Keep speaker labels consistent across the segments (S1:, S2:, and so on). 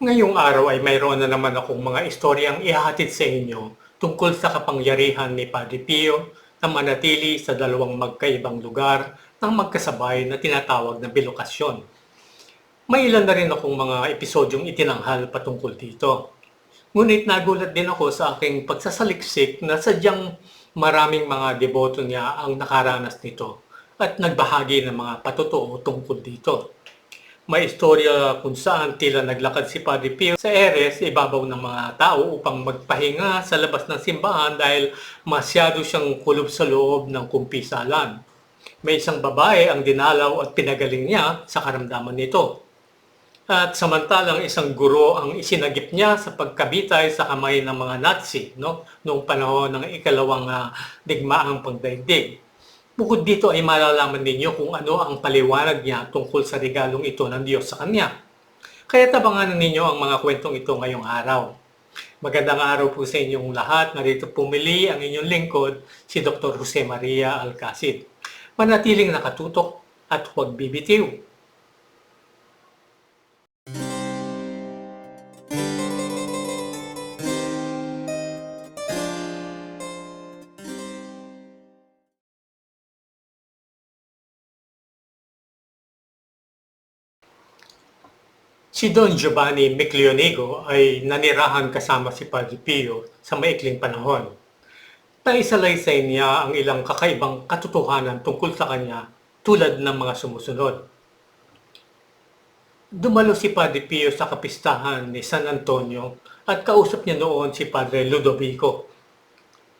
S1: Ngayong araw ay mayroon na naman akong mga istoryang ihahatid sa inyo tungkol sa kapangyarihan ni Padre Pio na manatili sa dalawang magkaibang lugar ng magkasabay na tinatawag na bilokasyon. May ilan na rin akong mga episodyong itinanghal patungkol dito. Ngunit nagulat din ako sa aking pagsasaliksik na sadyang maraming mga deboto niya ang nakaranas nito at nagbahagi ng mga patotoo tungkol dito. May istorya kung saan tila naglakad si Padre Pio sa Eres ibabaw ng mga tao upang magpahinga sa labas ng simbahan dahil masyado siyang kulob sa loob ng kumpisalan. May isang babae ang dinalaw at pinagaling niya sa karamdaman nito. At samantalang isang guro ang isinagip niya sa pagkabitay sa kamay ng mga Nazi no, noong panahon ng ikalawang uh, digmaang pagdaigdig. Bukod dito ay malalaman ninyo kung ano ang paliwanag niya tungkol sa regalong ito ng Diyos sa Kanya. Kaya tabangan ninyo ang mga kwentong ito ngayong araw. Magandang araw po sa inyong lahat. Narito pumili ang inyong lingkod, si Dr. Jose Maria Alcacid. Manatiling nakatutok at huwag bibitiw. Si Don Giovanni Miclionigo ay nanirahan kasama si Padre Pio sa maikling panahon. Naisalaysay niya ang ilang kakaibang katotohanan tungkol sa kanya tulad ng mga sumusunod. Dumalo si Padre Pio sa kapistahan ni San Antonio at kausap niya noon si Padre Ludovico.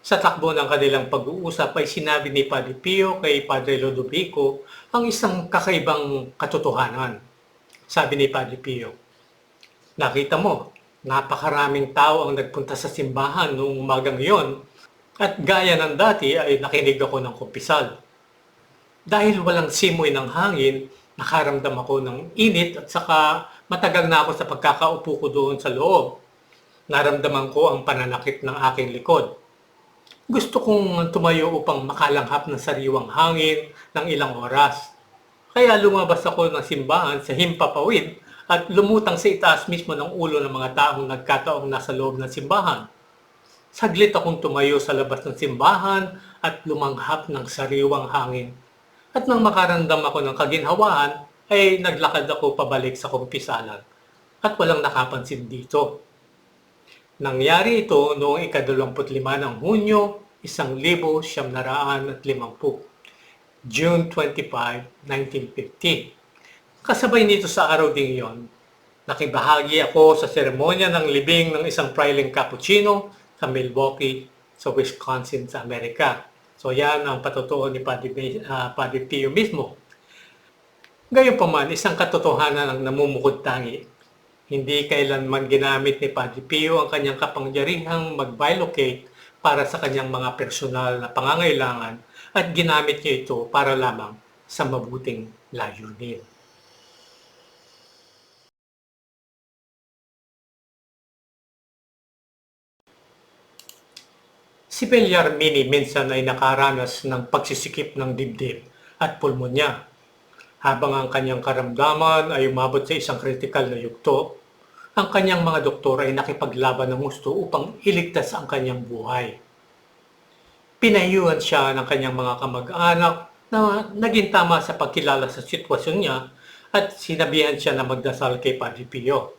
S1: Sa takbo ng kanilang pag-uusap ay sinabi ni Padre Pio kay Padre Ludovico ang isang kakaibang katotohanan. Sabi ni Padre Pio, Nakita mo, napakaraming tao ang nagpunta sa simbahan noong umagang iyon at gaya ng dati ay nakinig ako ng kumpisal. Dahil walang simoy ng hangin, nakaramdam ako ng init at saka matagal na ako sa pagkakaupo ko doon sa loob. Naramdaman ko ang pananakit ng aking likod. Gusto kong tumayo upang makalanghap ng sariwang hangin ng ilang oras. Kaya lumabas ako ng simbahan sa himpapawid at lumutang sa itaas mismo ng ulo ng mga taong nagkataong nasa loob ng simbahan. Saglit akong tumayo sa labas ng simbahan at lumanghap ng sariwang hangin. At nang makaramdam ako ng kaginhawaan, ay naglakad ako pabalik sa kumpisalan at walang nakapansin dito. Nangyari ito noong ikadalamput-lima ng Hunyo, isang libo siyam naraan at limampu. June 25, 1950. Kasabay nito sa araw ding yon, nakibahagi ako sa seremonya ng libing ng isang Priling Cappuccino sa Milwaukee, sa Wisconsin, sa Amerika. So yan ang patotoo ni Padre, uh, Pio mismo. Gayunpaman, isang katotohanan ang namumukod tangi. Hindi kailanman ginamit ni Padre Pio ang kanyang kapangyarihang mag-bilocate para sa kanyang mga personal na pangangailangan at ginamit niya ito para lamang sa mabuting layunin. Si Bellarmini minsan ay nakaranas ng pagsisikip ng dibdib at pulmonya. Habang ang kanyang karamdaman ay umabot sa isang kritikal na yugto, ang kanyang mga doktor ay nakipaglaban ng gusto upang iligtas ang kanyang buhay. Pinahiyuhan siya ng kanyang mga kamag-anak na naging tama sa pagkilala sa sitwasyon niya at sinabihan siya na magdasal kay Padre Pio.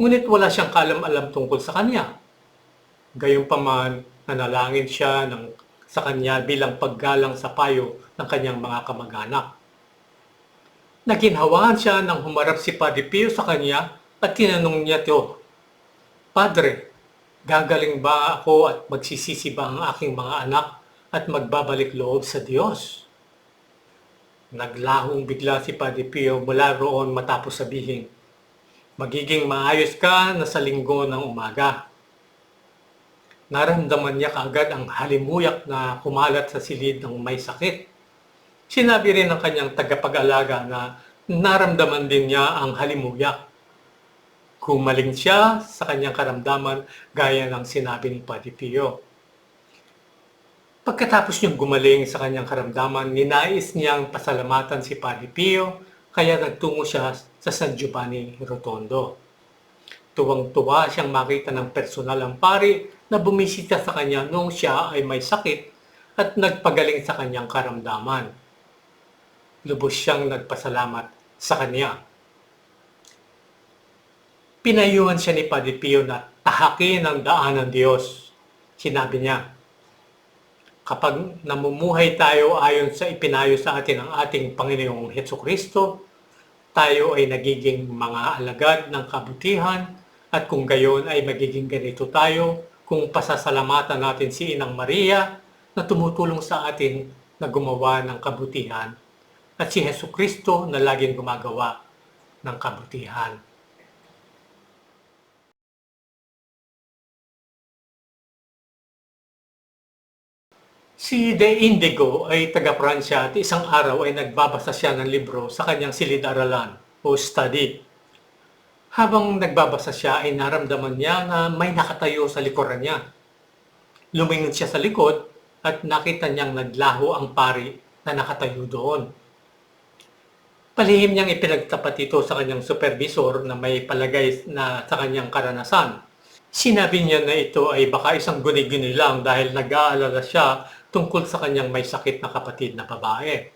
S1: Ngunit wala siyang kalam-alam tungkol sa kanya. Gayunpaman, nanalangin siya ng, sa kanya bilang paggalang sa payo ng kanyang mga kamag-anak. Naginhawaan siya nang humarap si Padre Pio sa kanya at tinanong niya ito, Padre, gagaling ba ako at magsisisi ba ang aking mga anak at magbabalik loob sa Diyos? Naglahong bigla si Padre Pio mula roon matapos sabihin, Magiging maayos ka na sa linggo ng umaga. Naramdaman niya kaagad ang halimuyak na kumalat sa silid ng may sakit. Sinabi rin ng kanyang tagapag-alaga na naramdaman din niya ang halimuyak. Kumaling siya sa kanyang karamdaman gaya ng sinabi ni Padre Pio. Pagkatapos niyang gumaling sa kanyang karamdaman, ninais niyang pasalamatan si Padre Pio kaya nagtungo siya sa San Giovanni Rotondo. Tuwang-tuwa siyang makita ng personal ang pari na bumisita sa kanya noong siya ay may sakit at nagpagaling sa kanyang karamdaman. Lubos siyang nagpasalamat sa kanya. Pinayuhan siya ni Padre Pio na tahakin ang daan ng Diyos. Sinabi niya, kapag namumuhay tayo ayon sa ipinayo sa atin ng ating Panginoong Heso Kristo, tayo ay nagiging mga alagad ng kabutihan at kung gayon ay magiging ganito tayo kung pasasalamatan natin si Inang Maria na tumutulong sa atin na gumawa ng kabutihan at si Heso Kristo na laging gumagawa ng kabutihan. Si De Indigo ay taga-Pransya at isang araw ay nagbabasa siya ng libro sa kanyang silid-aralan o study. Habang nagbabasa siya ay naramdaman niya na may nakatayo sa likuran niya. Lumingon siya sa likod at nakita niyang naglaho ang pari na nakatayo doon. Palihim niyang ipinagtapat ito sa kanyang supervisor na may palagay na sa kanyang karanasan. Sinabi niya na ito ay baka isang guni-guni lang dahil nag-aalala siya tungkol sa kanyang may sakit na kapatid na babae.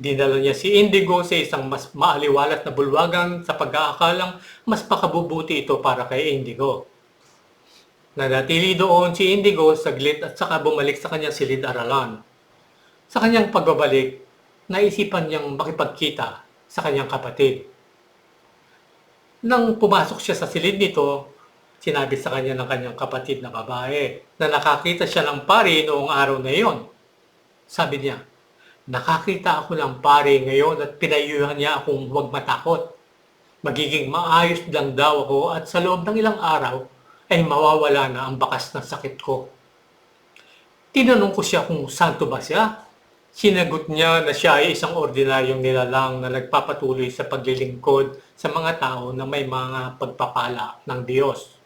S1: Dinala niya si Indigo sa isang mas maaliwalat na bulwagan sa pag-aakalang mas makabubuti ito para kay Indigo. Nanatili doon si Indigo saglit at saka bumalik sa kanyang silid-aralan. Sa kanyang pagbabalik, naisipan niyang makipagkita sa kanyang kapatid. Nang pumasok siya sa silid nito, sinabi sa kanya ng kanyang kapatid na babae na nakakita siya ng pari noong araw na iyon. Sabi niya, nakakita ako ng pari ngayon at pinayuhan niya akong huwag matakot. Magiging maayos lang daw ako at sa loob ng ilang araw ay mawawala na ang bakas ng sakit ko. Tinanong ko siya kung santo ba siya. Sinagot niya na siya ay isang ordinaryong nilalang na nagpapatuloy sa paglilingkod sa mga tao na may mga pagpapala ng Diyos.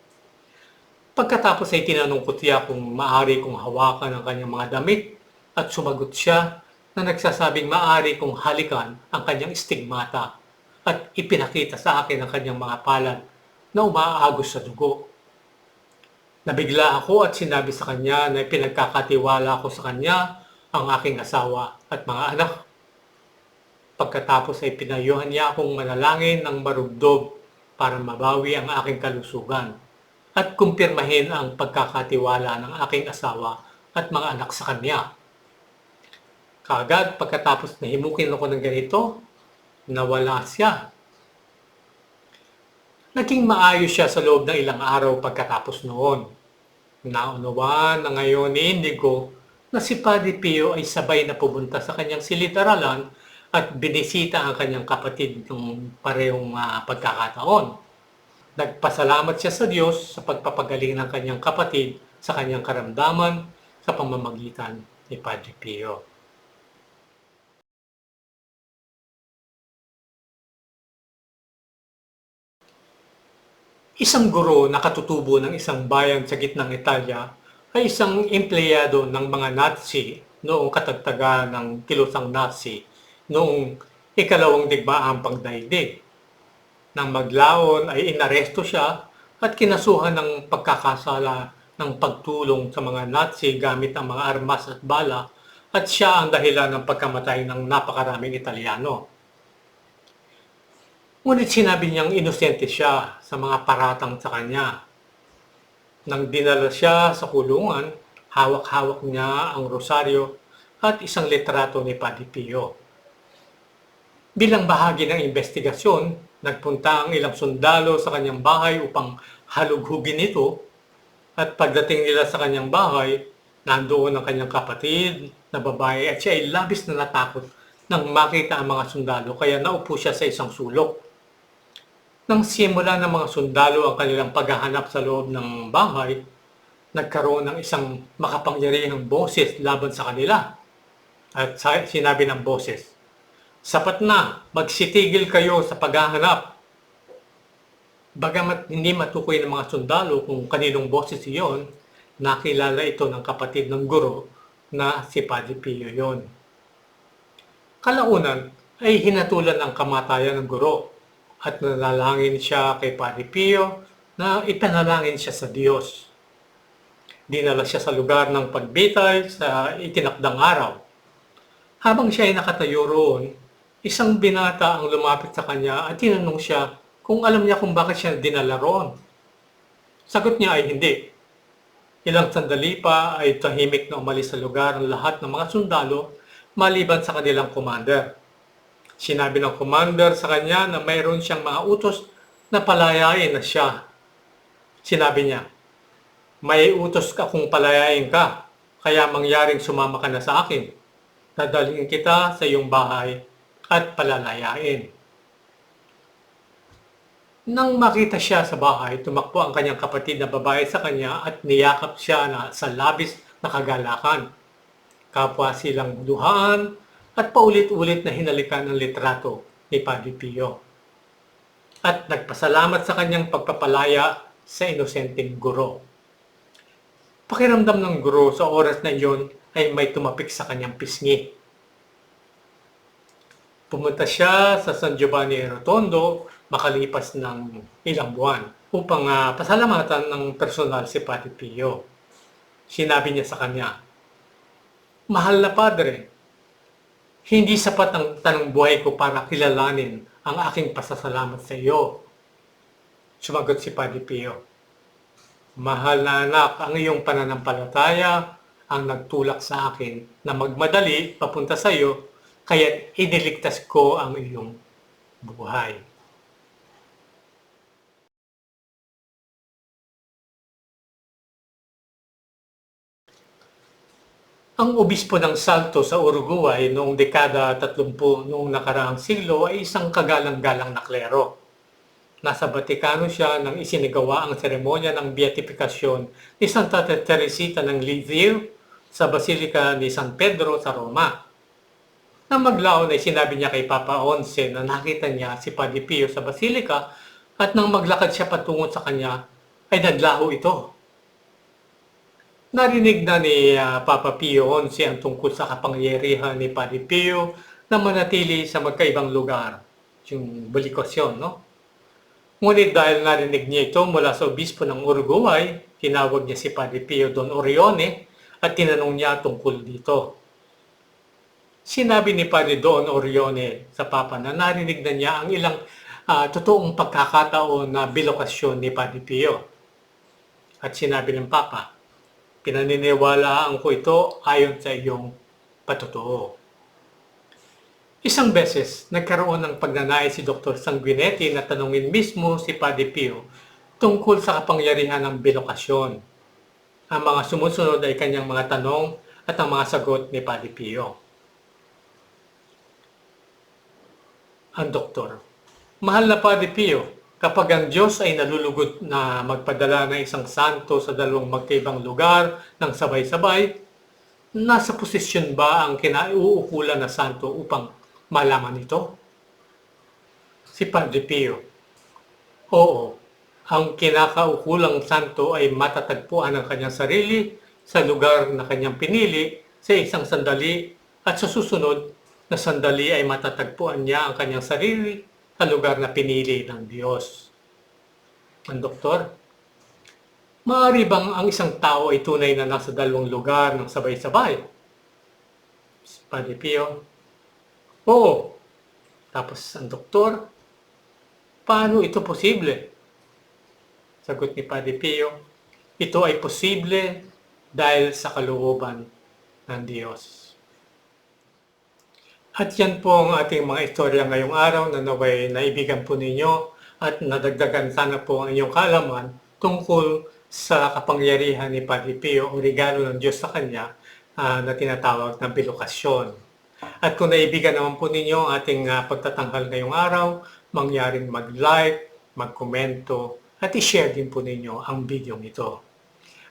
S1: Pagkatapos ay tinanong ko siya kung maaari kong hawakan ang kanyang mga damit at sumagot siya na nagsasabing maaari kong halikan ang kanyang stigmata at ipinakita sa akin ang kanyang mga palad na umaagos sa dugo. Nabigla ako at sinabi sa kanya na pinagkakatiwala ko sa kanya ang aking asawa at mga anak. Pagkatapos ay pinayuhan niya akong manalangin ng marugdog para mabawi ang aking kalusugan at kumpirmahin ang pagkakatiwala ng aking asawa at mga anak sa kanya. Kagad pagkatapos na himukin ako ng ganito, nawala siya. Naging maayos siya sa loob ng ilang araw pagkatapos noon. Naunawaan na ngayon ni Indigo na si Padre Pio ay sabay na pumunta sa kanyang silid-aralan at binisita ang kanyang kapatid ng parehong uh, pagkakataon. Nagpasalamat siya sa Diyos sa pagpapagaling ng kanyang kapatid sa kanyang karamdaman sa pamamagitan ni Padre Pio. Isang guro na katutubo ng isang bayan sa gitnang Italia ay isang empleyado ng mga Nazi noong katagtaga ng kilusang Nazi noong ikalawang digmaang pagdaigdig. Nang maglaon ay inaresto siya at kinasuhan ng pagkakasala ng pagtulong sa mga Nazi gamit ang mga armas at bala at siya ang dahilan ng pagkamatay ng napakaraming Italiano. Ngunit sinabi niyang inosente siya sa mga paratang sa kanya. Nang dinala siya sa kulungan, hawak-hawak niya ang rosaryo at isang litrato ni Padre Pio. Bilang bahagi ng investigasyon, Nagpunta ang ilang sundalo sa kanyang bahay upang halughugin ito at pagdating nila sa kanyang bahay, nandoon ang kanyang kapatid na babae at siya ay labis na natakot nang makita ang mga sundalo kaya naupo siya sa isang sulok. Nang simula ng mga sundalo ang kanilang paghahanap sa loob ng bahay, nagkaroon ng isang makapangyarihang boses laban sa kanila. At sinabi ng boses, Sapat na, magsitigil kayo sa paghahanap. Bagamat hindi matukoy ng mga sundalo kung kaninong boses iyon, nakilala ito ng kapatid ng guro na si Padre Pio yon. Kalaunan ay hinatulan ng kamatayan ng guro at nanalangin siya kay Padre Pio na ipanalangin siya sa Diyos. Dinala siya sa lugar ng pagbitay sa itinakdang araw. Habang siya ay nakatayo roon, isang binata ang lumapit sa kanya at tinanong siya kung alam niya kung bakit siya dinala roon. Sagot niya ay hindi. Ilang sandali pa ay tahimik na umalis sa lugar ang lahat ng mga sundalo maliban sa kanilang commander. Sinabi ng commander sa kanya na mayroon siyang mga utos na palayain na siya. Sinabi niya, may utos ka kung palayain ka, kaya mangyaring sumama ka na sa akin. Dadalhin kita sa iyong bahay at palalayain. Nang makita siya sa bahay, tumakbo ang kanyang kapatid na babae sa kanya at niyakap siya na sa labis na kagalakan. Kapwa silang duhaan at paulit-ulit na hinalikan ang litrato ni Padre Pio. At nagpasalamat sa kanyang pagpapalaya sa inosenteng guro. Pakiramdam ng guro sa oras na iyon ay may tumapik sa kanyang pisngi. Pumunta siya sa San Giovanni Rotondo makalipas ng ilang buwan upang uh, pasalamatan ng personal si Pati Pio. Sinabi niya sa kanya, Mahal na Padre, hindi sapat ang tanong buhay ko para kilalanin ang aking pasasalamat sa iyo. Sumagot si Padi Pio, Mahal na anak, ang iyong pananampalataya ang nagtulak sa akin na magmadali papunta sa iyo, kaya iniligtas ko ang iyong buhay. Ang obispo ng Salto sa Uruguay noong dekada 30 noong nakaraang siglo ay isang kagalang-galang na klero. Nasa Batikano siya nang isinagawa ang seremonya ng beatifikasyon ni Santa Teresita ng Lisieux sa Basilika ni San Pedro sa Roma. Nang maglaon ay sinabi niya kay Papa Once na nakita niya si Padre Pio sa Basilika at nang maglakad siya patungo sa kanya ay naglaho ito Narinig na ni uh, Papa Pio XI ang tungkol sa kapangyarihan ni Padre Pio na manatili sa magkaibang lugar, yung balikasyon, no? Ngunit dahil narinig niya ito mula sa obispo ng Uruguay, tinawag niya si Padre Pio Don Orione at tinanong niya tungkol dito. Sinabi ni Padre Don Orione sa Papa na narinig na niya ang ilang uh, totoong pagkakataon na bilokasyon ni Padre Pio. At sinabi ng Papa, Pinaniniwalaan ko ito ayon sa iyong patotoo. Isang beses, nagkaroon ng pagnanais si Dr. Sanguinetti na tanungin mismo si Padre Pio tungkol sa kapangyarihan ng bilokasyon. Ang mga sumusunod ay kanyang mga tanong at ang mga sagot ni Padre Pio. Ang doktor, Mahal na Padre Pio, kapag ang Diyos ay nalulugod na magpadala ng isang santo sa dalawang magkaibang lugar ng sabay-sabay, nasa posisyon ba ang kinauukulan na santo upang malaman ito? Si Padre Pio. Oo, ang kinakaukulang santo ay matatagpuan ang kanyang sarili sa lugar na kanyang pinili sa isang sandali at sa susunod na sandali ay matatagpuan niya ang kanyang sarili sa lugar na pinili ng Diyos. Ang doktor, maaari bang ang isang tao ay tunay na nasa dalawang lugar ng sabay-sabay? Padre Pio, Oo. Tapos ang doktor, paano ito posible? Sagot ni Padre Pio, ito ay posible dahil sa kalooban ng Diyos. At yan po ang ating mga istorya ngayong araw na naway naibigan po ninyo at nadagdagan sana po ang inyong kaalaman tungkol sa kapangyarihan ni Padre Pio o regalo ng Diyos sa Kanya uh, na tinatawag na bilokasyon. At kung naibigan naman po ninyo ang ating uh, pagtatanghal ngayong araw, mangyaring mag-like, mag-komento, at i-share din po ninyo ang video ito.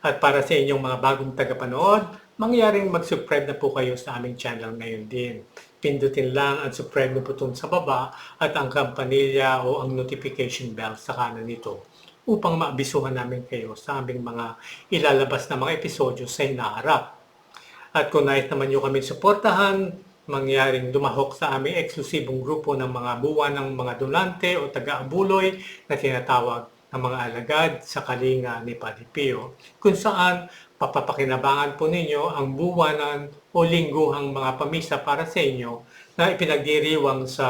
S1: At para sa inyong mga bagong tagapanood, mangyaring mag-subscribe na po kayo sa aming channel ngayon din pindutin lang ang subscribe na button sa baba at ang kampanilya o ang notification bell sa kanan nito upang maabisuhan namin kayo sa aming mga ilalabas na mga episodyo sa inaharap. At kung nais naman nyo kami suportahan, mangyaring dumahok sa aming eksklusibong grupo ng mga buwan ng mga donante o taga-abuloy na tinatawag ng mga alagad sa kalinga ni Padre Pio, kung saan papapakinabangan po ninyo ang buwanan o lingguhang mga pamisa para sa inyo na ipinagdiriwang sa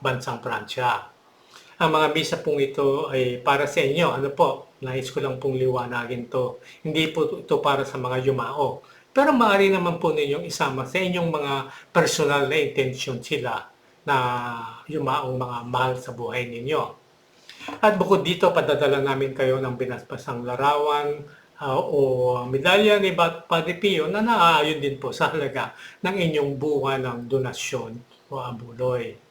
S1: bansang Pransya. Ang mga misa pong ito ay para sa inyo. Ano po, nais ko lang pong liwanagin to. Hindi po ito para sa mga yumao. Pero maaari naman po ninyong isama sa inyong mga personal na intensyon sila na yumaong mga mahal sa buhay ninyo. At bukod dito, padadala namin kayo ng binaspasang larawan ah, o medalya ni Padre Pio na naaayon din po sa halaga ng inyong buwan ng donasyon o abuloy.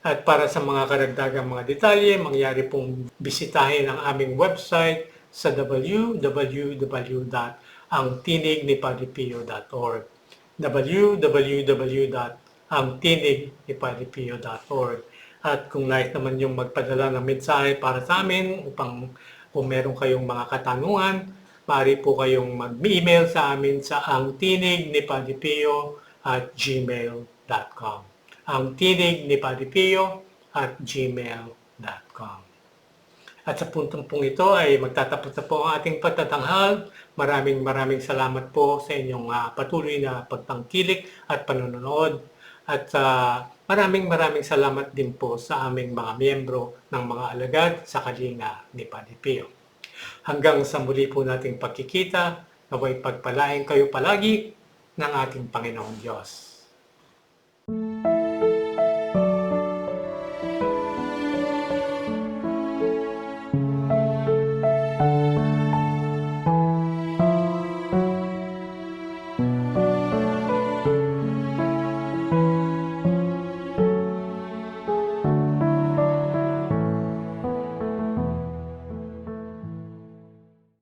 S1: At para sa mga karagdagang mga detalye, mangyari pong bisitahin ang aming website sa www.angtinignipadipio.org www.angtinignipadipio.org At kung nais naman yung magpadala ng mensahe para sa amin upang kung meron kayong mga katanungan, maaari po kayong mag-email sa amin sa angtinignipadipio at gmail.com ang tinig ni Padre Pio at gmail.com. At sa puntong pong ito ay magtatapos na po ang ating pagtatanghal. Maraming maraming salamat po sa inyong ah, patuloy na pagtangkilik at panonood. At ah, maraming maraming salamat din po sa aming mga miyembro ng mga alagad sa kalinga ni Padre Pio. Hanggang sa muli po nating pagkikita, naway pagpalain kayo palagi ng ating Panginoong Diyos.